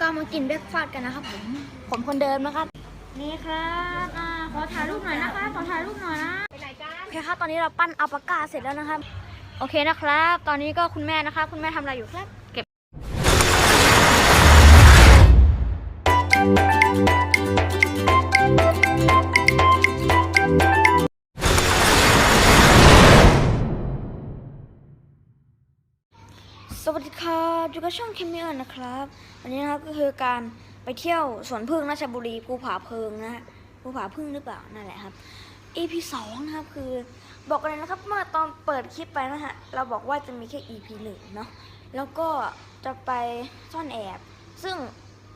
ก็มากินเบรกฟาสต์กันนะครับผม ผมคนเดิมนะครับ นี่ครับอ่าขอถ่ายรูปหน่อยนะคะ ขอถ่ายรูปหน่อยนะโอเคครับ ตอนนี้เราปั้นอัลปาก้าเสร็จแล้วนะครับ โอเคนะครับ ตอนนี้ก็คุณแม่นะคะ คุณแม่ทำอะไรอยู่ครับ เก็บ ครับอยู่กับช่องเคมีเอิร์นะครับวันนี้นะครับก็คือการไปเที่ยวสวนพึ่งราชบุรีภูผาเพิงนะฮะภูผาพึ่งหรือเปล่านั่นแหละครับ EP สองนะครับคือบอกกันเลยนะครับเมื่อตอนเปิดคลิปไปนะฮะเราบอกว่าจะมีแค่ EP หนึ่งเนาะแล้วก็จะไปซ่อนแอบ ซึ่ง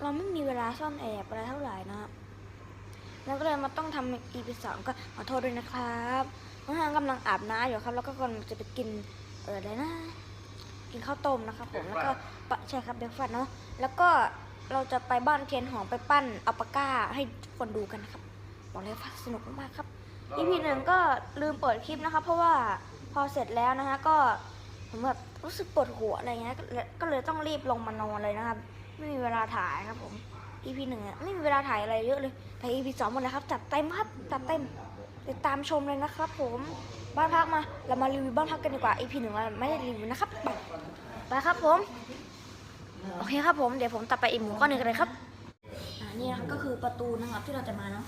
เราไม่มีเวลาซ่อนแอบอะไรเท่าไหร่นะครับแล้วก็เลยมาต้องทำ EP สองก็ขอโทษด้วยนะครับน้องฮางกำลังอาบน้ำอยู่ครับ แล้วก็กำลังจะไปกินเอออะไรนะ กินข้าวต้มนะครับผมแล้วก็ปะใช่ครับเบรกฟาสต์เนาะแล้วก็เราจะไปบ้านเทียนหอมไปปั้นอัลปาก้าให้ทุกคนดูกันนะครับบอกเลยว่าสนุกมากๆครับ EP หนึ่งก็ลืมเปิดคลิปนะครับเพราะว่าพอเสร็จแล้วนะฮะก็ผมแบบรู้สึกปวดหัวอะไรเงี้ยก็เลยก็เลยต้องรีบลงมานอนเลยนะครับ ไม่มีเวลาถ่ายครับผม EP หนึ่งอะไม่มีเวลาถ่ายอะไรเยอะเลยแต่ EP สองหมดเลยครับจัดเต็มครับจัดเต็มติดตามชมเลยนะครับ ผมบ้านพักมาเรามารีวิวบ้านพักกันดีกว่า EP หนึ่งเราไม่ได้รีวิวนะครับไป ไปครับผม โอเคครับผม เดี๋ยวผมตัดไปอีกหมูก้อนหนึ่งกันเลยครับอ่านี่นะครับก็คือประตูนะครับที่เราจะมาเนาะ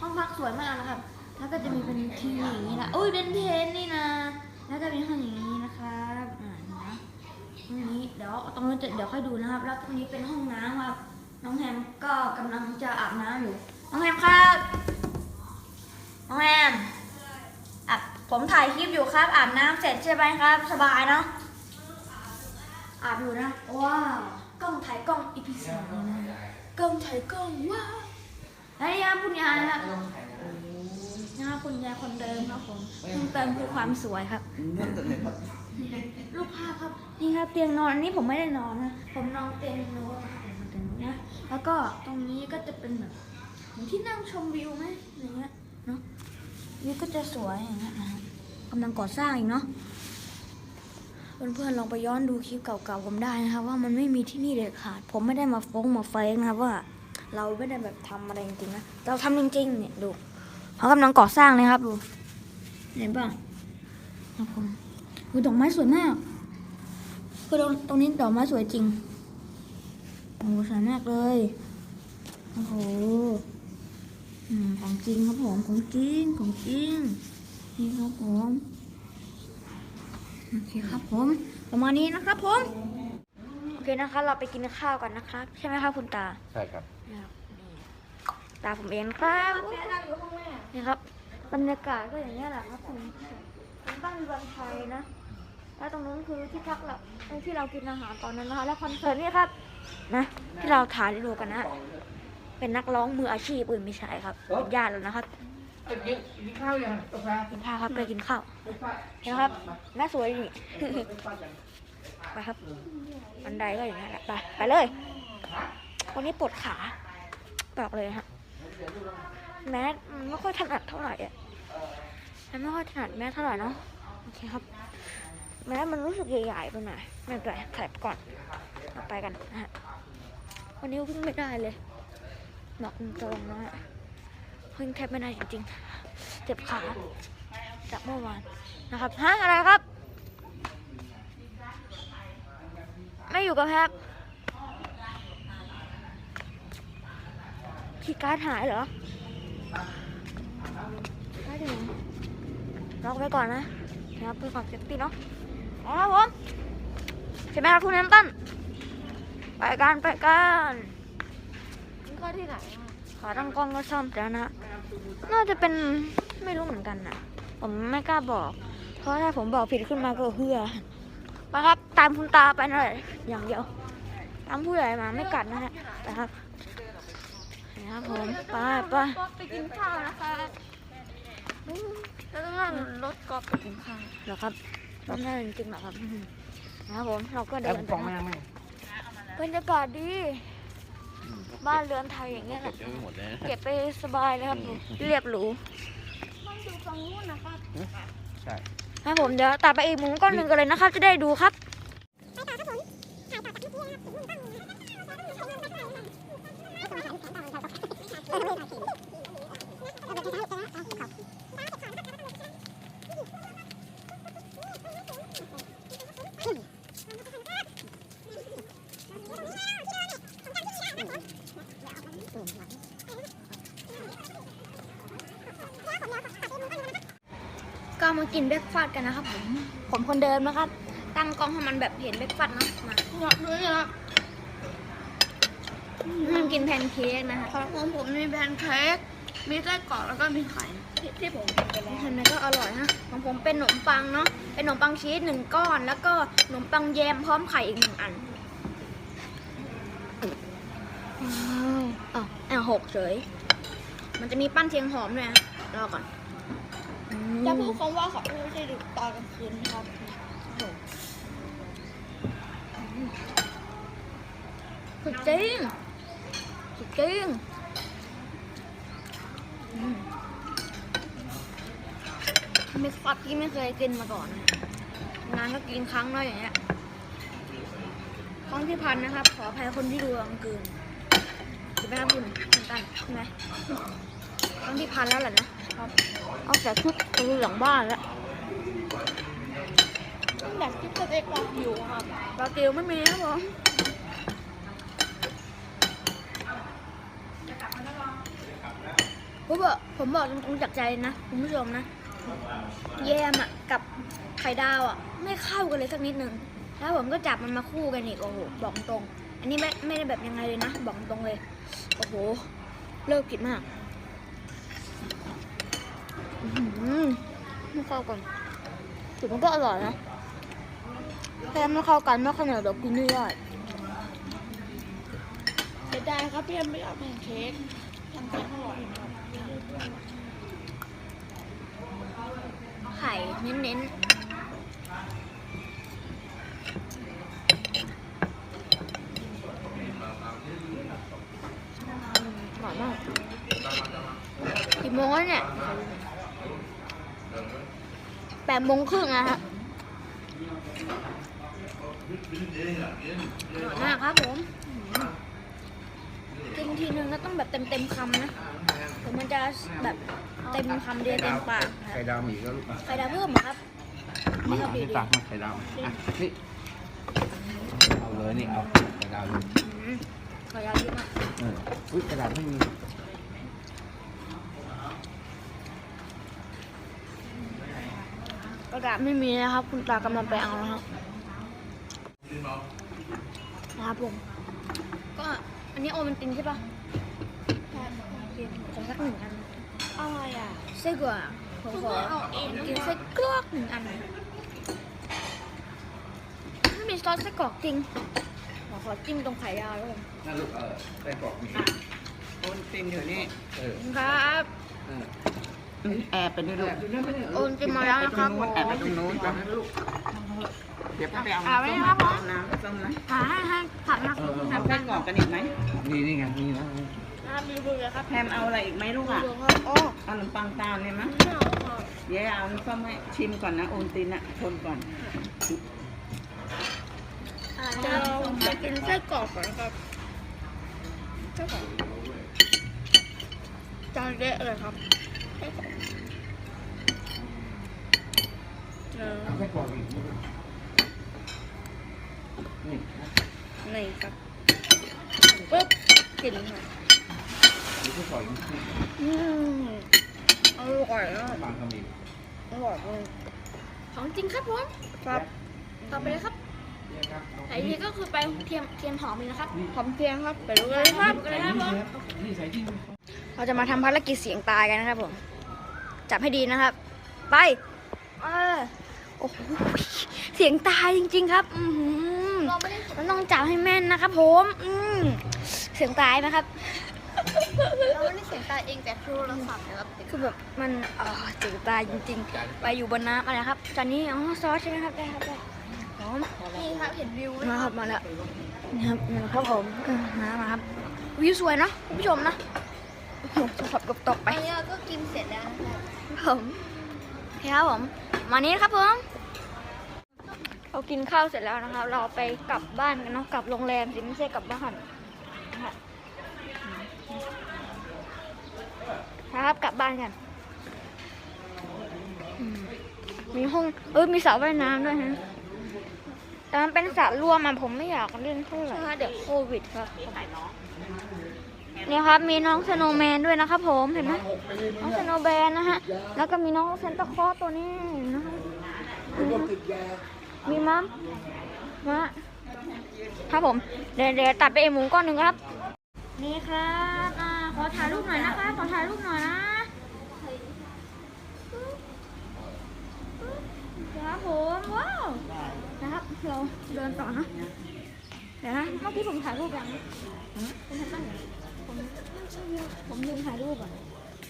ห้องพักสวยมากนะครับ แล้วก็จะมีเป็นทีวีอย่างนี้นะอุ้ยเป็นเทนนี่นะ แล้วก็เป็นห้องอย่างนี้นะครับอ่านี่นะตรงนี้เดี๋ยวตรงนี้จะเดี๋ยวค่อยดูนะครับ แล้วตรงนี้เป็นห้องน้ำครับ น้องแฮมก็กำลังจะอาบน้ำอยู่ น้องแฮมครับ น้องแฮมอาบผมถ่ายคลิปอยู่ครับอาบน้ำเสร็จใช่ไหมครับ สบายเนาะ อาบอยู่นะ ว้าวกล้องถ่ายกล้องอีพีสองนะกล้องถ่ายกล้องว้าวแล้วนี่ครับคุณยายนะครับนะครับคุณยายคนเดิมครับผมเพิ่มเติมคือความสวยครับ รูปภาพครับนี่ครับเตียงนอนอันนี้ผมไม่ได้นอนนะผมนอนเตียงโน้ตนะครับผมนอนเตียงโน้ตนะแล้วก็ตรงนี้ก็จะเป็นแบบเหมือนที่นั่งชมวิวไหมอย่างเงี้ยเนาะวิวก็จะสวยอย่างเงี้ยนะฮะกำลังก่อสร้างอีกเนาะ เพื่อนๆลองไปย้อนดูคลิปเก่าๆผมได้นะครับ ว่ามันไม่มีที่นี่เด็ดขาด ผมไม่ได้มาฟ้องมาเฟกนะครับว่า เราไม่ได้แบบทำอะไรจริงๆนะเราทำจริงๆเนี่ยดูเขากำลังก่อสร้างเลยครับดูเห็นป่ะครับผมคือดอกไม้สวยมากคือตรงตรงนี้ดอกไม้สวยจริงโอ้สวยมากเลยโอ้โหของจริงครับผมของจริงของจริงนี่ครับผม โอเคครับผมประมาณนี้นะครับผมโอเคนะคะ เราไปกินข้าวกันนะครับ ใช่ไหมครับคุณตาใช่ครับนะครับนี่ตาผมเองครับนี่ครับบรรยากาศก็อย่างนี้ยแหละครับผมเป็นบ้านเรือนไทยนะแล้วตรงนู้นคือที่พักเราที่เรากินอาหารตอนนั้นนะคะแล้วคอนเสิร์ตนี่ครับนะ ที่เราถ่ายให้ดูกันนะ เป็นนักร้องมืออาชีพอื่นไม่ใช่ครับเป็นญาติแล้วนะครับเอ้ย กินกินข้าวยังกาแฟกินข้าวครับไปกินข้าวไปฟาดเห็นะครับน่าสวยนี่ไปฟาดยังไปครับบันไดก็อย่างนี้นแหละไปไปเลย วันนี้ปวดขาบอกเลยฮะแมสมันไม่ค่อยถนัดเท่าไหร่อะมันไม่ค่อยถนัดแมสเท่าไหร่เนาะโอเคครับ แมสมันรู้สึกใหญ่ๆไปหน่อยไม่เป็นไรถ่ายไปก่อนเอาไปกันนะฮะวันนี้วิ่งไม่ได้เลยบอกตรงๆนะฮะ วิ่งแทบไม่ได้จริงๆ เจ็บขาจากเมื่อวานนะครับฮะอะไรครับ ไม่อยู่กับแพบคีย์การ์ดหายเหรอไม่ถึงล็อกไว้ก่อนนะนะครับเพื่อความเซฟตี้เนาะเอาละผมใช่ไหมครับคุณแอมตันไปกันไปกันนี่ก็ที่ไหนอะขาตั้งกล้องก็ซ่อมแล้วนะ น่าจะเป็นไม่รู้เหมือนกันนะผมไม่กล้าบอก เพราะถ้าผมบอกผิดขึ้นมาก็เฮือไปครับตามคุณตาไปหน่อยอย่างเดียวตามผู้ใหญ่มาไม่กัดนะฮะไปครับนะครับผมไปไปก็ไปกินข้าวนะคะแล้วก็นั่งรถกอล์ฟไปกินข้าวเหรอครับรอบหน้าจริงๆเหรอครับอืมนะครับผมเราก็แล้เดิวนกล่องมายังไหมบรรยากาศดี บ้านเรือนไทยอย่างเงี้ยแหเก็ละบยังไม่หมดเลยนะเก็บไปสบายเลยครับเรียบหรูมันอยู่ฝั่งนู้นนะคะใช่ครับผมเดี๋ยวตัดไปอีกหมุมก้อนหนึ่งกันเลยนะครับ จะได้ดูครับ มากินเบรกฟาสต์กันนะครับผม ผมค นเดิมนะครับ ตั้งกล้องให้มันแบบเห็นเบรกฟาสต์นะมาอยากดูนี่ครับนั่งกินแพนเค้กนะฮะของผมมีแพนเค้ก มีไส้กรอกแล้วก็มีไข่ที่ที่ผมกินไปแล้วเห็นไหมก็อร่อยนะของผมเป็นขนมปังเนาะ เป็นขนมปังชีสหนึ่งก้อน แล้วก็ขนมปังแยมพร้อมไข่อีกหนึ่งอันอ้าวอ้าวอ้าวหกเฉย มันจะมีปั้นเชียงหอมด้วยนะรอก่อนอืมจะพูดคำว่าขอโทษที่ดึกตอนกลางคืนนะครับ สุดจริงสุดจริงอืมเมกฟัดที่ไม่เคยกินมาก่อนนะงานก็กินครั้งละอย่างเงี้ย ครั้งที่พันนะครับ ขออภัยคนที่ดูกลางคืนถูกไหมครับคุณคุณตันใช่ไหมครั้งที่พันแล้วแหละนะครับเอาแต่ทุกตัวหลังบ้านแล้วแบบที่สเต็กวากิวครับปลาเกียวไม่มีครับผม ผมบอกผมบอกตรงๆจากใจนะคุณผู้ชมนะ แยมอะกับไข่ดาวอะ ไม่เข้ากันเลยสักนิดหนึ่งแล้วผมก็จับมันมาคู่กันอีกโอ้โหบอกตรง อันนี้ไม่ไม่ได้แบบยังไงเลยนะบอกตรงเลยโอ้โหเลิกผิดมากอื้อหือไม่เข้ากันถือมันก็อร่อยนะแค่ไม่เข้ากันไม่ขนาดเดี๋ยวกินไม่ได้เสียดายครับพี่แอมไม่เอาแพนเค้กแพนเค้กอร่อยครับ ไข่เน้นๆอร่อยมากกี่โมงแล้วเนี่ยแปดโมงครึ่งอะฮะอร่อยมากครับผมกินทีนึงแล้วต้องแบบเต็มเต็มๆคำนะถึงมันจะแบบ เต็มคำเดียวเต็มปากนะไข่ดาวมีก็ลูกไข่ดาวเพิ่มเหรอครับนี่เอาที่ตักมาไข่ดาวอะนี่เอาเลยนี่เอาไข่ดาวเลยอืมไข่ดาวเยอะมากเอออุ้ยกระดาษไม่มีกระดาษไม่มีนะครับ คุณตากำลังไปเอานะครับนะครับผมก็อันนี้โอมันตินใช่ปะผมสักหนึ่งอัน อะไรอะไส้กรอกผมขอเอาเองกินไส้กรอกหนึ่งอันไม่มีซอสไส้กรอกจริงขอขอจิ้มตรงไข่ดาวแล้วกันนั่นลูกเออไส้กรอกมีโอนตินอยู่นี่เออครับเออแอบไปด้วยลูกโอนจิ้มมาแล้วนะครับผมแอบไปตรงนู้นจ้ะเดี๋ยวไปเอาเอาไว้นะครับผมน้ำส้มนะหาให้ให้ผักนะเออเออทำไส้กรอกกันอีกไหมนี่นี่ไงนี่นะนะ ครับมีบุญเลยครับแฮมเอาอะไรอีกไหมลูกอะดูครับอ๋อเอาขนมปังตาลเลยมั้ยไม่เอาครับเดี๋ยวเอาน้ำส้มให้ชิมก่อนนะโอนตินอะทนก่อนเดี๋ยวเราจะกินไส้กรอกก่อนนะครับไส้กรอกจานเละเลยครับไส้กรอกเออเอาไส้กรอกอีกนี่นี่ครับปึ๊บกินค่ะ มีไส้กรอกอีกอืมอร่อยมากปังก็มีอร่อยมากของจริงครับผมครับ ต่อไปเลยครับไอ้นี่ก็คือไปเทียมเทียมหอมเลยนะครับ หอมเทียมครับไปดูกันเลยครับกันเลยครับผมนี่ใส่ที่เราจะมาทำภารกิจเสียงตายกันนะครับผม จับให้ดีนะครับ ไป เออ โอ้โห เสียงตายจริง ๆ ครับ อือหือ เราไม่ได้มันต้องจับให้แม่นนะครับผม อืมเสียงตายนะครับ เราไม่ได้เสียงตาเองแต่โทรศัพท์นะครับคือแบบมันเออเสียงตายจริงๆ ไปอยู่บนน้ำอะไรครับจานนี้อ๋อซอสใช่ไหมครับได้ครับได้หอมนี่ครับเห็นวิวไหมมาครับมาแล้วนะครับมาครับผมเออมามาครับวิวสวยเนาะคุณผู้ชมนะโอ้โหจะขับกบตกไปอันนี้เราก็กินเสร็จแล้วนะครับผมโอเคครับผมมานี้นะครับผมเรากินข้าวเสร็จแล้วนะครับ เราไปกลับบ้านกันเนาะกลับโรงแรมสิไม่ใช่กลับบ้านนะคะ ครับกลับบ้านกันอืมมีห้อง เออมีสระว่ายน้ำด้วยฮะแต่มันเป็นสระรวมอะผมไม่อยากเล่นเท่าไหร่เดี๋ยวโควิดครับนี่ครับมีน้องสโนว์แมนด้วยนะครับผมเห็นไหมน้องสโนว์แมนนะฮะ แล้วก็มีน้องเซนตาคลอสตัวนี้นะครับมีมั้มมะครับผม เดี๋ยวเดี๋ยวตัดไปเองหมูก้อนหนึ่งครับ นี่ครับอ่าขอถ่ายรูปหน่อยนะคะขอถ่ายรูปหน่อยนะครับผมว้าวนะครับเราเดินต่อนะเดี๋ยวนะเมื่อกี้ผมถ่ายรูปยังนะเป็นไงบ้างผมผมลืมถ่ายรูปอะ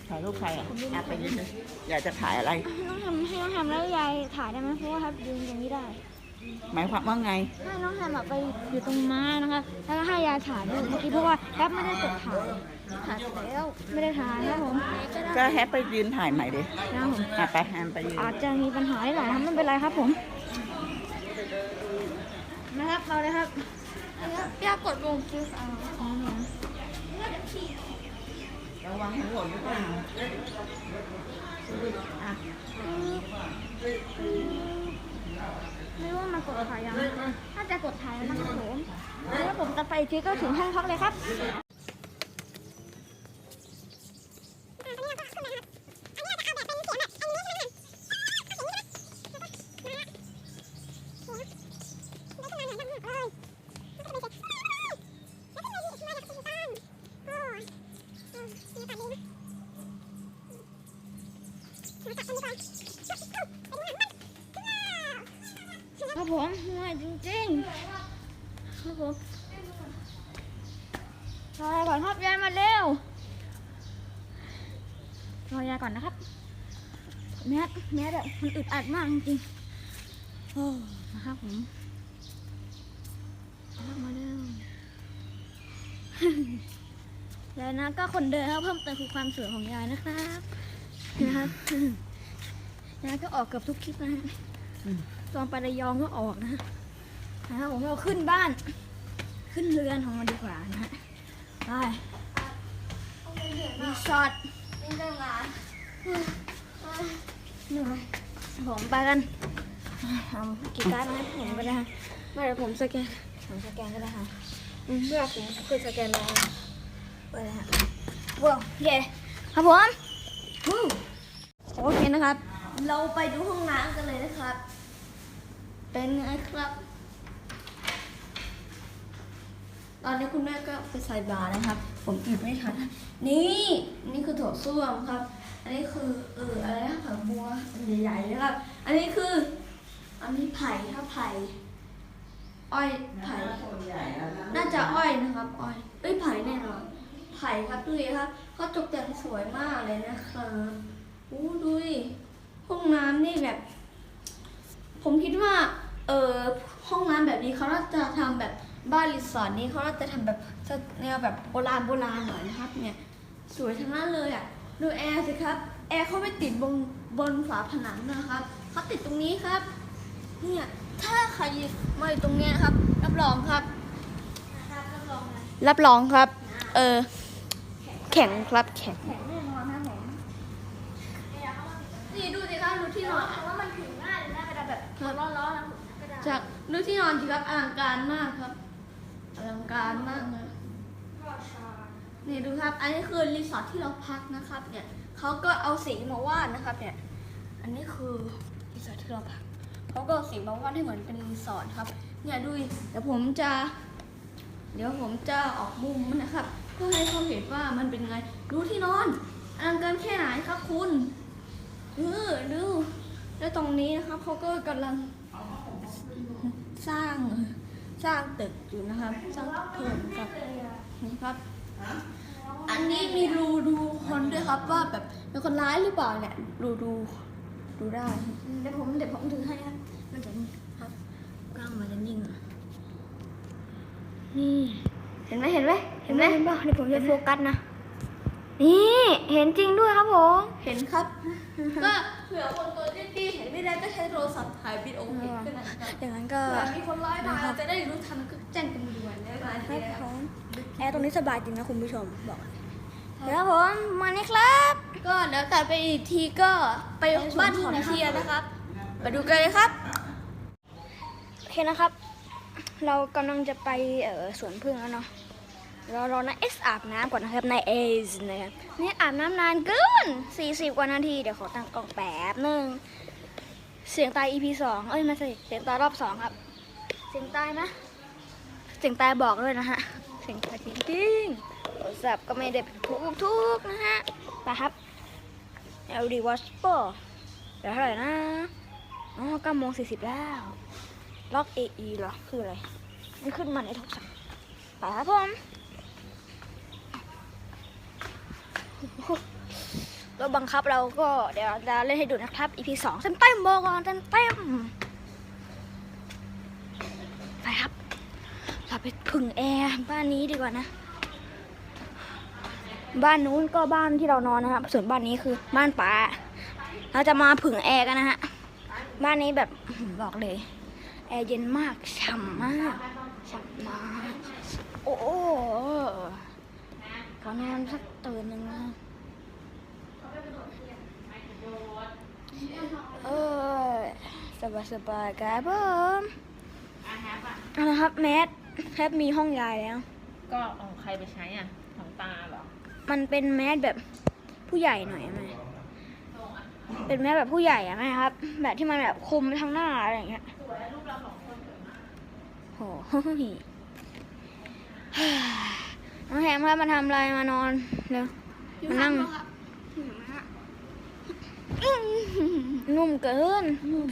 ถ่ายรูปใครอะอะไปยืนเลยอยากจะถ่ายอะไรให้น้องทำให้น้องทำแล้วยายถ่ายได้ไหมเพราะว่าครับยืนตรงนี้ได้ หมายความว่าไง ให้น้องทำแบบไปอยู่ตรงไม้นะคะ แล้วก็ให้ยายถ่ายด้วยเมื่อกี้เพราะว่าแอปไม่ได้กดถ่ายถ่ายไปแล้วไม่ได้ถ่ายนะครับผมก็แฮปไปยืนถ่ายใหม่ดินะครับผมอะไปแฮมไปยืนอาจจะมีปัญหาหลายครับไม่เป็นไรครับผม นะครับเราเลยครับพี่กดลงซื้อเอาอ๋อเนี่ยระวังหัวหล่นหรือเปล่าอะ ไม่รู้ว่ามันกดถ่ายยังน่าจะกดถ่ายแล้วนะครับผมแล้วผมจะไปอีกทีก็ถึงห้องพักเลยครับ รับผมรอยายก่อนครับยายมาเร็วรอยายก่อนนะครับแมสแมสอะมันอึดอัดมากจริงๆโอ้นะครับผมมาเร็วแล้วนะก็คนเดินครับเพิ่มเติมคือความสวยของยายนะครับนะครับยายก็ออกเกือบทุกคลิปนะฮะตอนไประยองก็ออกนะฮะนะครับผมเราขึ้นบ้าน ขึ้นเรือนของมันดีกว่านะฮะไปรีสอร์ทเหนื่อยผมไปกันเอากี่การ์มาให้ผมก็ได้ฮะไม่เดี๋ยวผมสแกนผมสแกนก็ได้ค่ะเมื่อผมเคยสแกนแล้วไปเลยฮะว้าวโอเครับผมโอเคนะครับ เราไปดูห้องน้ำกันเลยนะครับ เป็นไงครับ ตอนนี้คุณแม่ก็ไปใส่บาตรนะครับ ผมหยิบไม่ทันนี่นี่คือโถส้วมครับ อันนี้คือเอออะไรนะผักบัวอันใหญ่ๆนะครับ อันนี้คือ อันนี้ไผ่ครับไผ่อ้อยไผ่น่าจะอ้อยนะครับอ้อยเอ้ยไผ่แน่นอนไผ่ครับดูดิครับเขาตกแต่งสวยมากเลยนะครับอู้ดูดิห้องน้ำนี่แบบ ผมคิดว่า เออห้องน้ำแบบนี้เขาน่าจะทำแบบ บ้านรีสอร์ทนี้เขาน่าจะทำแบบแนวแบบโบราณโบราณหน่อยนะครับ เนี่ย สวยทั้งนั้นเลยอะดูแอร์สิครับแอร์เขาไม่ติดบนบนฝาผนังนะครับเขาติดตรงนี้ครับ เนี่ยถ้าใครมาอยู่ตรงเนี้ยนะครับ รับรองครับ รับรองครับ เออแข็งครับแข็งแข็งแน่นอนนะผมนี่ดูสิครับดูที่นอนว่ามันถึงง่ายเลยนะเวลาแบบร้อนๆจากดูที่นอนสิครับอลังการมากครับ อลังการมากเลยนี่ดูครับ อันนี้คือรีสอร์ทที่เราพักนะครับ เนี่ยเขาก็เอาสีมาวาดนะครับ เนี่ย อันนี้คือรีสอร์ทที่เราพักเขาก็เอาสีมาวาดให้เหมือนเป็นรีสอร์ทครับ เนี่ยดูดิเดี๋ยวผมจะ เดี๋ยวผมจะออกมุมมันนะครับเพื่อให้เขาเห็นว่ามันเป็นไง ดูที่นอนอลังการแค่ไหนครับคุณเออดูแล้วตรงนี้นะครับเขาก็กำลังสร้าง สร้างตึกอยู่นะครับ สร้างตึกเพิ่มครับนี่ครับ อันนี้มีรูดูคนด้วยครับว่าแบบเป็นคนร้ายหรือเปล่าเนี่ยดูดูดูได้เดี๋ยวผมเดี๋ยวผมถือให้ครับมันจะนี่ครับกล้องมันจะนิ่งอะนี่เห็นไหมเห็นไหมเห็นไหมเห็นป่ะเดี๋ยวผมจะโฟกัสนะนี่เห็นจริงด้วยครับผมเห็นครับก็ เผื่อคนตัวตี้ๆเห็นไม่ได้ก็ใช้โทรศัพท์ถ่ายวิดีโอเห็นขึ้นนะครับอย่างนั้นก็เผื่อมีคนร้ายมาเราจะได้รู้ทันก็แจ้งตำรวจได้ไหมครับผมแอร์ตรงนี้สบายจริงนะคุณผู้ชมบอกเลยเดี๋ยวครับผมมานี่ครับ ก็เดี๋ยวตัดไปอีกทีก็ไปบ้านของเทียนะครับไปดูกันเลยครับโอเคนะครับ เรากำลังจะไปเออสวนพึ่งแล้วเนาะ รอรอนะเอสอาบน้ำก่อนนะครับนายเอสนะครับนี่อาบน้ำนานเกิน40 กว่านาที เดี๋ยวขอตั้งกล้องแป๊บหนึ่งเสียงตาย EP สองเอ้ยไม่ใช่เสียงตายรอบสองครับ เสียงตายนะ เสียงตายบอกด้วยนะฮะ เสียงตายจริงๆโทรศัพท์ก็ไม่ได้ทุกทุกนะฮะไปครับ LD Watch Pro เดี๋ยวเท่าไหร่นะอ๋อ9โมง40แล้วล็อก AE เหรอ คืออะไร มันขึ้นมาในโทรศัพท์ไปครับผม รถบังคับเราก็เดี๋ยวจะเล่นให้ดูนะครับ EP สองเต็มเต็มบอกก่อนเต็มเต็มไปครับ เราไปพึ่งแอร์บ้านนี้ดีกว่านะ บ้านนู้นก็บ้านที่เรานอนนะครับ ส่วนบ้านนี้คือบ้านป่าเราจะมาผึ่งแอร์กันนะฮะ บ้านนี้แบบบอกเลย แอร์เย็นมาก ฉ่ำมาก ฉ่ำมาก โอ้ อนอนสักตื่นหนึ่งนะเออสบายสบายๆครับผมเอาละครับแมทแทบมีห้องยายแล้ว ก็เอาใครไปใช้อะของตาเหรอ มันเป็นแมสแบบผู้ใหญ่หน่อยไหมเป็นแมสแบบผู้ใหญ่อะไหมครับ แบบที่มันแบบคลุมไปทั้งหน้าอะไรอย่างเงี้ยโห น้องแฮมครับมาทำอะไรมานอนเร็วมานั่งนุ่มเกิน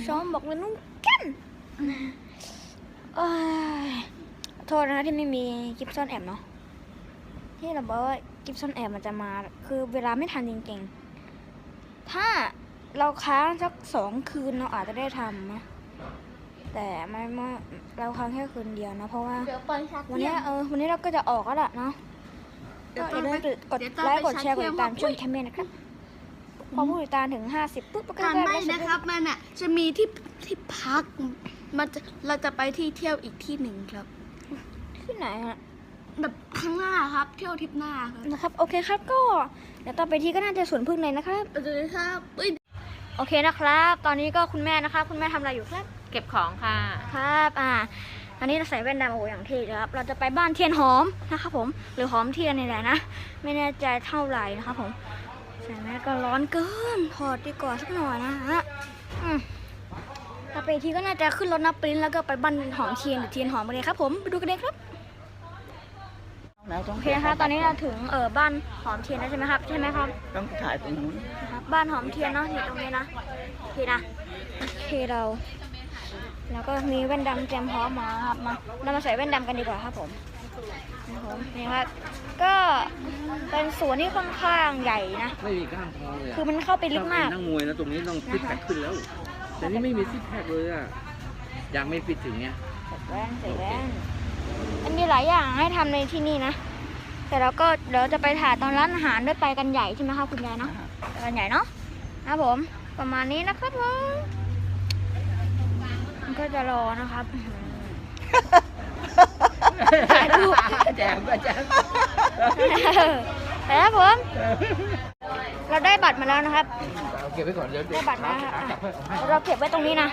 ซ้อมบอกเลยนุ่มกันเอ้ยโทษนะที่ไม่มีกิฟซ่อนแอบเนาะที่เราบอกว่ากิฟซ่อนแอบมันจะมา คือเวลาไม่ทันจริงๆ ถ้าเราค้างสักสองคืนเราอาจจะได้ทำนะ แต่ไม่ไม่เราค้างแค่คืนเดียวนะเพราะว่า เดี๋ยวไปชักวันนี้เออวันนี้เราก็จะออกแล้วล่ะเนาะก็อย่าลืมกดไลค์กดแชร์กดติดตามช่วยแคมเมนนะครับพอผู้ติดตามถึง 50ปุ๊บก็การได้ไม่ไลนะครับ มันอะจะมีที่ที่พัก มันจะเราจะไปที่เที่ยวอีกที่หนึ่งครับ ที่ไหนฮะแบบข้างหน้าครับ เที่ยวทริปหน้าครับนะครับ โอเคครับก็เดี๋ยวต่อไปทีก็น่าจะสวนพึ่งเลยนะครับเดี๋ยวครับเอ้ยโอเคนะครับ ตอนนี้ก็คุณแม่นะครับ คุณแม่ทำอะไรอยู่ครับ เก็บของค่ะ ครับอ่าอันนี้เราใส่แว่นดำโอ้โหอย่างเท่เลยครับ เราจะไปบ้านเทียนหอมนะครับผม หรือหอมเทียนนี่แหละนะ ไม่แน่ใจเท่าไหร่นะครับผมใส่แมสก็ร้อนเกินถอดดีกว่าสักหน่อยนะฮะอืมต่อไปทีก็น่าจะขึ้นรถนับปริ้นแล้วก็ไปบ้านหอมเทียนหรือเทียนหอมกันเลยครับผมไปดูกันเลยครับ แล้วต้องโอเคนะคะตอนนี้เราถึงเออบ้านหอมเทียนแล้วใช่ไหมครับ ใช่ไหมครับ ต้องถ่ายตรงนู้น นะครับบ้านหอมเทียนเนาะอยู่ตรงนี้นะโอเคนะโอเคเรา แล้วก็มีแว่นดำเตรียมพร้อมมาครับมาเรามาใส่แว่นดำกันดีกว่าครับผมนะครับผมนี่ครับ ก็เป็นสวนที่ค่อนข้างใหญ่นะ ไม่มีกล้ามท้องเลยคือมันเข้าไปลึกมากนั่งมวยนะตรงนี้ต้องฟิตแพคขึ้นแล้ว แต่นี่ไม่มีฟิตแพคเลยอะยังไม่ฟิตถึงเนี้ยใส่แว่นใส่แว่นมันมีหลายอย่างให้ทำในที่นี่นะ แต่เราก็เดี๋ยวจะไปถ่ายตอนร้านอาหารด้วยไปกันใหญ่ใช่ไหมครับคุณยายเนาะไปกันใหญ่เนาะนะครับผม ประมาณนี้นะครับผมมัน ก็จะรอนะครับอื้อหือถ่ายรูปแจมแจมไปครับผม เราได้บัตรมาแล้วนะครับเอาเก็บไว้ก่อนเดี๋ยวได้บัตรมาแล้วขาจับให้เอาให้เราเก็บไว้ตรงนี้นะ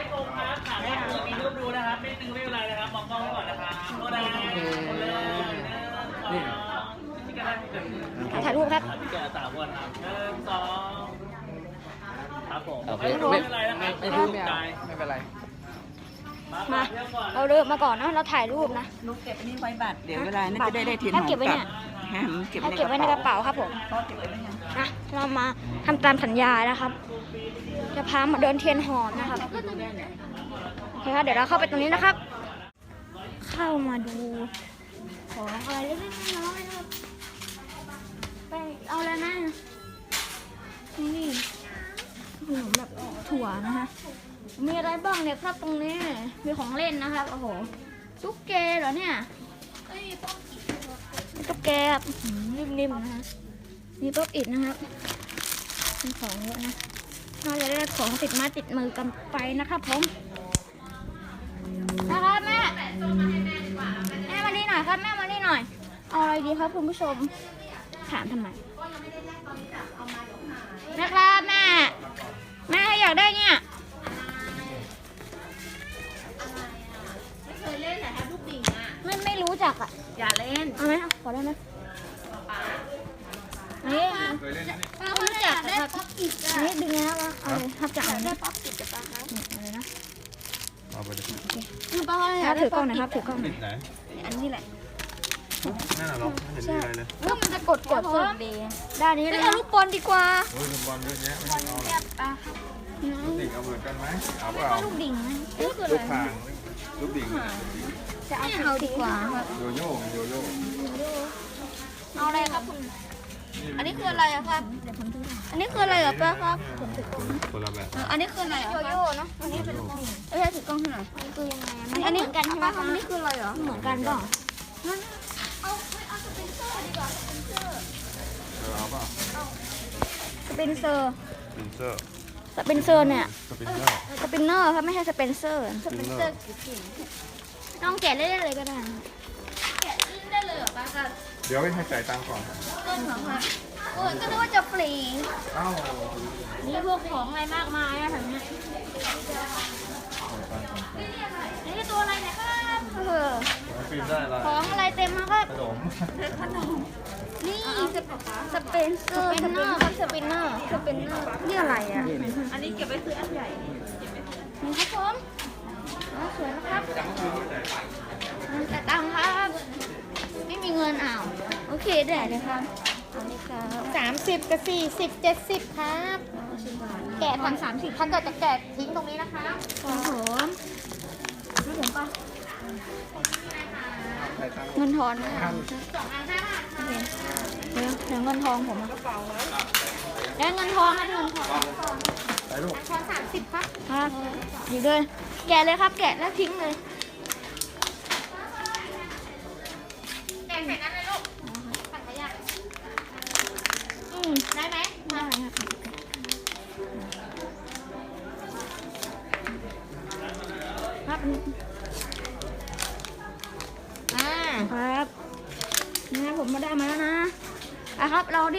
มีรูปดูนะครับไม่ตึงไม่เป็นไรนะครับมองกล้องไว้ก่อนนะครับโทษนะโอเคนี่ถ่ายรูปครับเจอสามคนครับหนึ่งสองครับผมโอเคไม่ไม่เป็นไรนะคไม่รับไม่รู้ไม่เอาไม่เป็นไร มา เราเดินมาก่อนนะ เราถ่ายรูปนะนุกเก็บอันนี้ไว้บัตรเดี๋ยวเวลานั้นจะได้ได้เทียนหให้อมเก็บไว้กลัเนี่บยแฮมเก็บให้เก็บไว้ในกระเป๋าครับผม พ่อเก็บไว้ไหมยังนะเรามาทำตามสัญญานะครับ จะพามาเดินเทียนหอมนะครับโอเคครับเดี๋ยวเราเข้าไปตรงนี้นะครับ เข้ามาดูของอะไรเล็กๆน้อยๆนะครับไปเอาแล้วนะนี่ขนมแบบถั่วนะคะ มีอะไรบ้างเนี่ยครับตรงนี้ มีของเล่นนะครับ โอ้โหตุ๊กแกเหรอเนี่ยมีตุ๊กแกแบบอื้อหือนิ่มๆนะคะมีป๊อปอิดนะครับมีของเยอะนะเราจะได้ของติดไมาติดมือกันไปนะครับผมนะครับแม่แม่มานี่หน่อยครับแม่มานี่หน่อย เอาอะไรดีครับคุณผู้ชม ถามทำไมนะครับแม่แม่อยากได้เนี่ย เคยเล่นแต่แฮปลูกดิ่งอะ ไม่ไม่รู้จักอะอย่าเล่นเอาไหมเอาขอได้ไหมเล่นนะนี่ป้าเขาอยากได้ป๊อปอิดอันนี้ดึงแล้วนะเอาเลยครับจากอันนี้ได้ป๊อปอิดกับป้าครับอะไรนะเอาไปดิป้าเขาอยาถ้ากได้ถือกล้องหน่อยครับถือกล้องหน่ปิอยดไหนอันนี้แหละนั่นน่ะหรอไม่เห็นมีอะไรเลยว่ามันจะกดกดสุดดีด้านนี้ไปเลยเอานะลูกบอลดีกว่าโอ้ยลูกบอลเยอะแยะไม่เอาหรอกป้าครับลูกดิ่งเอาเหมือนกันไหมเอาเปล่าลูกดิ่งนะนี่คืออะลูไรกคาง ลูกดิ่งจะเอาเอาดีกว่าครับโยโย่โยโย่เอาอะไรครับคุณอันนี้คืออะไรอะครับ อันนี้คืออะไรเหรอป้าครับคนละแบบเอออันนี้คืออะไรอะโยครับโย่เนาะ อันนี้เป็นเอ้ยถือกล้องให้หน่อยคือยังไงมันอันนี้เหมือนกันใช่ไหมป้าคะทำนี่คืออะไรเหรอ เหมือนกันเปล่าเอาเอาสปินเซอร์ดีกว่าสปินเซอร์ เออเอาเปล่าสปินเซอร์สปินเซอร์ สปินเซอร์เนี่ยสปินเซอร์สปินเนอร์ครับไม่ใช่สเปนเซอร์สปินเซอร์น้องแกะเล่นๆเลยก็ได้นะแกะลิ้นได้เลยเหรอป้าครับเดี๋ยวให้จ่ายตังค์ก่อนต้นของครับโอ้ยก็นึกว่าจะฟรีเอ้านี่พวกของอะไรมากมายอะแถวเนี้ยนี่คือตัวอะไรเนะครับเออปิดได้ละของอะไรเต็มมากครับขนม นี่สปสเปนเซสอร์ปินเนอร์ครับสปินเนอร์สเปนเนอร์นี่อะไรอะ อันนี้เก็บไว้ซื้ออันใหญ่นี่ครับผมอ๋อสวยนะครับแต่ตังค์ครับ ไม่มีเงินอ้าวโอเคได้เลยครับเอาเลยครับสามสิบกับสี่สิบเจ็ดสิบครับสิบบาทแกะพันสามสิบถ้าเกิดจะแกะทิ้งตรงนี้นะคะครับผมให้ผมปะจ่ายตังค์ เงินทอนนะสองอันห้าบาทโอเคเดี๋ยวเดี๋ยวเงินทองผมอะแล้วเงินทองครับเงินทองไปลูกทอนสามสิบครับครับหยิบเลย แกะเลยครับ แกะแล้วทิ้งเลย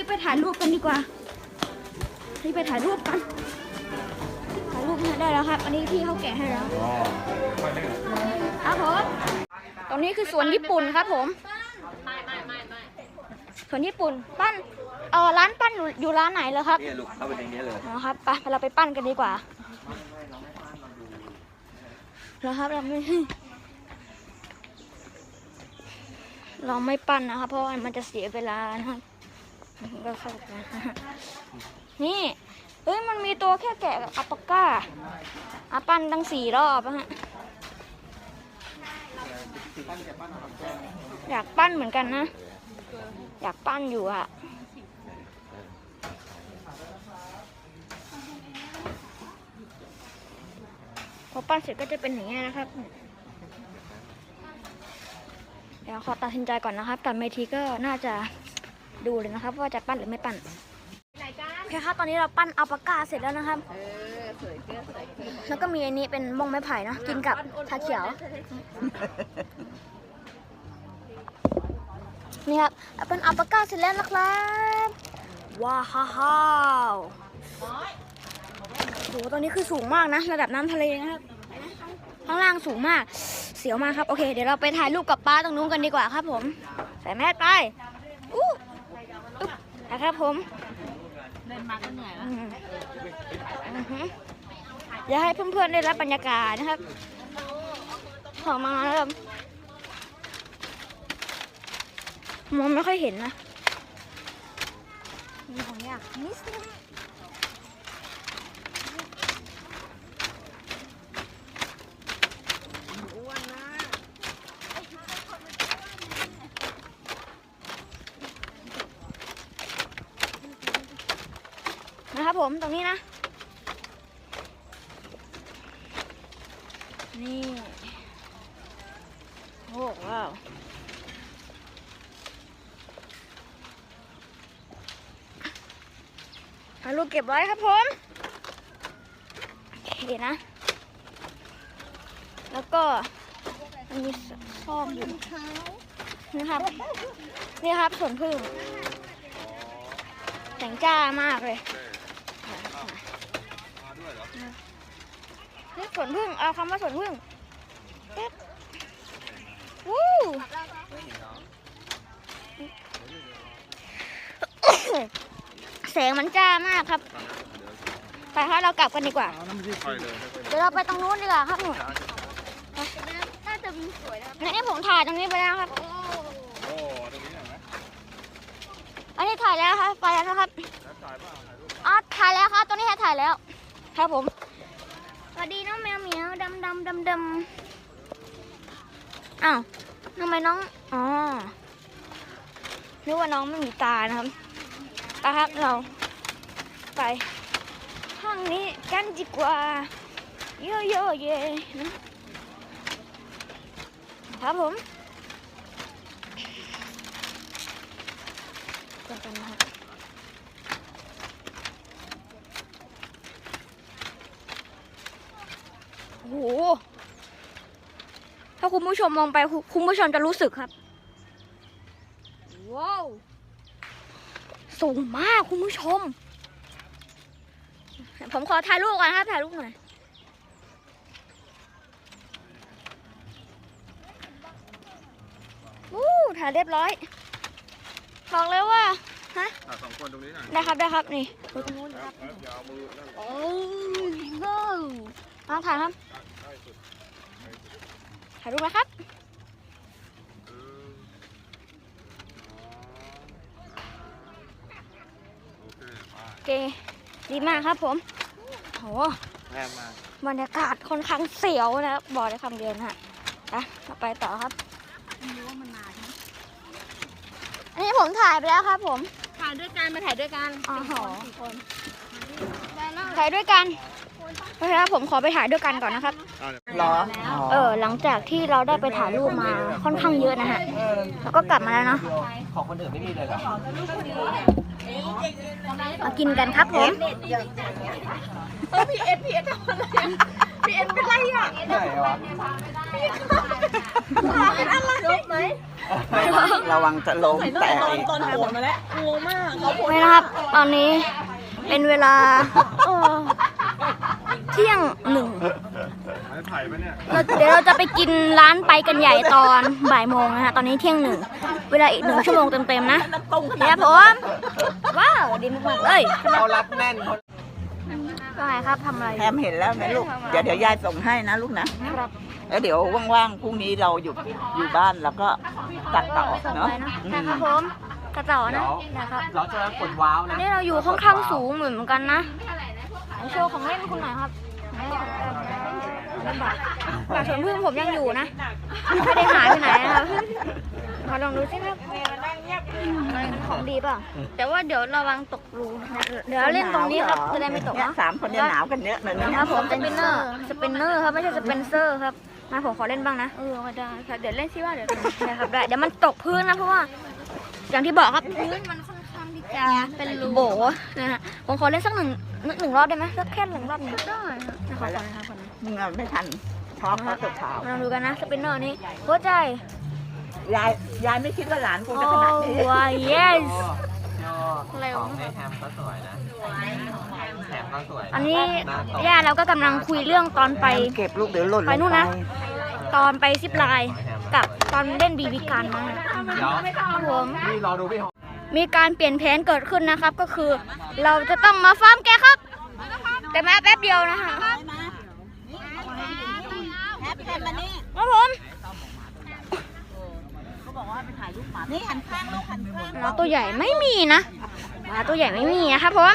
รีบไปถ่ายรูปกันดีกว่ารีบไปถ่ายรูปกัน ถ่ายรูปเนี่ยได้แล้วครับ อันนี้พี่เขาแกะให้แล้วอ๋อค่อยเล่นครับผม ตรงนี้คือสวนญี่ปุ่นครับผมสวนญี่ปุ่น ปั้น เออร้านปั้นอยู่ร้านไหนเลยครับนี่ลูกเข้าไปในนี้เลยนะครับ ไปเราไปปั้นกันดีกว่าแล้วครับเราไม่เราไม่ปั้นนะครับ เพราะว่ามันจะเสียเวลานะครับ ก็เข้าใจนี่เฮ้ยมันมีตัวแค่แกะอัปาก้าอาปั้นตั้งสี่รอบนะฮะอยากปั้นเหมือนกันนะ อยากปั้นอยู่อะพอปั้นเสร็จก็จะเป็นอย่างนี้นะครับ เดี๋ยวขอตัดสินใจก่อนนะครับตัดเมทีก็น่าจะ ดูเลยนะครับ ว่าจะปั้นหรือไม่ปั้นโอเคครับตอนนี้เราปั้นอัลปาก้าเสร็จแล้วนะครับแล้วก็มีอันนี้เป็นบ้องไม้ไผ่เนอะกินกับชาเขียว นี่ครับเป็นอัลปาก้าเสร็จแล้วนะครับว้าวฮ่าวโหตอนนี้คือสูงมากนะ ระดับน้ำทะเลนะครับข้างล่างสูงมาก เสียวมากครับ โอเค เดี๋ยวเราไปถ่ายรูปกับป้าตรงนู้นกันดีกว่าครับผม ใส่แมสไปอู้อุ๊บ นะครับผมเดินมาก็เหนื่อยแล้วอืมอือหืออย่าให้เพื่อนๆได้รับบรรยากาศนะครับขอมาแล้วแบบมองไม่ค่อยเห็นนะมีของอยากนิดนึงนะครับผมตรงนี้นะ นี่ โอ้ว้าว เอาลูกเก็ บไว้ครับผมโอเคนะ แล้วก็มันมีซอกอยู่นี่ครับ นี่ครับสวนพึ่งแสงจ้ามากเลยนี่สวนพึ่งเอาคำว่าสวนพึ่งวู้แสงมันจ้ามากครับ ไปครับเรากลับกันดีกว่าเดี๋ยวเราไปตรงนู้นดีกว่าครับหนูน่าจะมีสวยนะครับนี่ผมถ่ายตรงนี้ไปแล้วครับอันนี้ถ่ายแล้วครับ ไปแล้วนะครับอ๋อถ่ายแล้วครับ ตรงนี้ถ่ายแล้ว ครับผม สวัสดีน้องแมวเหมียวดำดำดำดำอ้าวทำไมน้อง อ๋อ นึกว่าน้องไม่มีตานะครับไปครับเรา ไป ห้องนี้กันดีกว่าโยโย่เย่ครับผมจอกันนะครับโอ้โหถ้าคุณผู้ชมมองไปคุณผู้ชมจะรู้สึกครับ ว้าว สูงมากคุณผู้ชม ผมขอถ่ายรูปก่อนครับถ่ายรูปหน่อยวู้ถ่ายเรียบร้อยบอกเลยว่าฮะสองคนตรงนี้หน่อยได้ครับได้ครับนี่ดูตรงนู้นครับโอ้ยว้าวเอาถ่ายครับถ่ายรูปนะครับโอเคดีมากครับผม โหแพงมาบรรยากาศค่อนข้างเสียวนะครับบอกได้คำเดียวนะฮะไปเราไปต่อครับอันนี้ผมถ่ายไปแล้วครับ ผมถ่ายด้วยกันมาถ่ายด้วยกันอ๋อโหสี่คนถ่ายด้วยกันโอเคครับผมขอไปถ่ายด้วยกันก่อนนะครับเหรอเออหลังจากที่เราได้ไปถ่ายรูปมาค่อนข้างเยอะนะฮะแล้วก็กลับมาแล้วเนาะของคนอื่นไม่มีเลยเหรอมากินกันครับผม พี่เอ็ดพี่เอ็ดทำอะไรพี่เอ็ดเป็นไรอะไหนวะเป็นอะไรลบไหมระวังจะล้มแต่ตอนหัวมาแล้วงงมากเขาพูดไม่นะครับ ตอนนี้เป็นเวลาเอ่อเที่ยงหนึ่งถ่ายปะเนี่ยเราเดี๋ยวเราจะไปกินร้านไปกันใหญ่ตอนบ่ายโมงนะฮะ ตอนนี้เที่ยงหนึ่ง เวลาอีกหนึ่งชั่วโมงเต็มๆนะเดี๋ยวผม ว้าว ดีมากๆเลย เขารัดแน่น ว่าไงครับทำอะไรแฮมเห็นแล้วไหมลูก เดี๋ยวเดี๋ยวยายส่งให้นะลูกนะ ครับ แล้วเดี๋ยวว่างๆพรุ่งนี้เราอยู่อยู่บ้านแล้วก็ตัดต่อส่งเนาะไปเนาะอืนะครับมผมกระเต่านะนะครับ เราจะกดว้าวอันะนนี้เราอยู่ค่อนข้างสูงเหมือนกันนะไหนโชว์ของเล่นคุณหน่อยครับลำบากแต่สวนพึ่งผมยังอยู่นะ ไม่ได้หายไปไหนนะครับ มาลองดูสิครับของดีเปล่ะ แต่ว่าเดี๋ยวระวังตกรูนะเดี๋ยวเล่นตรงนี้ครับจะได้ไม่ตกเนี่ยนะสามคนเนี่ยหนาวกันเยอะเลยนะครับผมสปินเนอร์ สปินเนอร์ครับไม่ใช่สเปนเซอร์ครับมาผมขอเล่นบ้างนะ เออได้ครับเดี๋ยวเล่นซิว่าเดี๋ยวได้ครับได้เดี๋ยวมันตกพื้นนะเพราะว่า อย่างที่บอกครับพื้นมันค่อนข้างที่จะเป็นรูโบนะฮะผมขอเล่นสักหนึ่งหนึ่งรอบได้ไหมสักแค่หนึ่งรอบหนึ่งได้ครับขอขอนะครับขอนะมึงอะไม่ทันช็อกเขาตกข่าวมาลองดูกันนะสปินเนอร์นี้หัวใจ ยายยายไม่คิดว่าหลานกูโอ้จะขนาดนี้ ว้า yes เร็วของในแฮมก็สวยนะแฮมก็สวยอันนี้ย่าเราก็กำลังคุยเรื่องตอนไป เก็บลูกเดี๋ยวหล่นลงไปนู่นนะ ตอนไปซิปไลน์กับตอนเล่นบีบีกันมาเดี๋ยวครับผม นี่รอดูพี่หอมมีการเปลี่ยนแผนเกิดขึ้นนะครับ ก็คือ เราจะต้องมาฟาร์มแกะครับ แต่มาแป๊บเดียวนะคะแฮปปี้มานี่ครับผม นี่หันข้างลูกหันข้าง หมาตัวใหญ่ไม่มีนะหมาตัวใหญ่ไม่มีนะครับผมม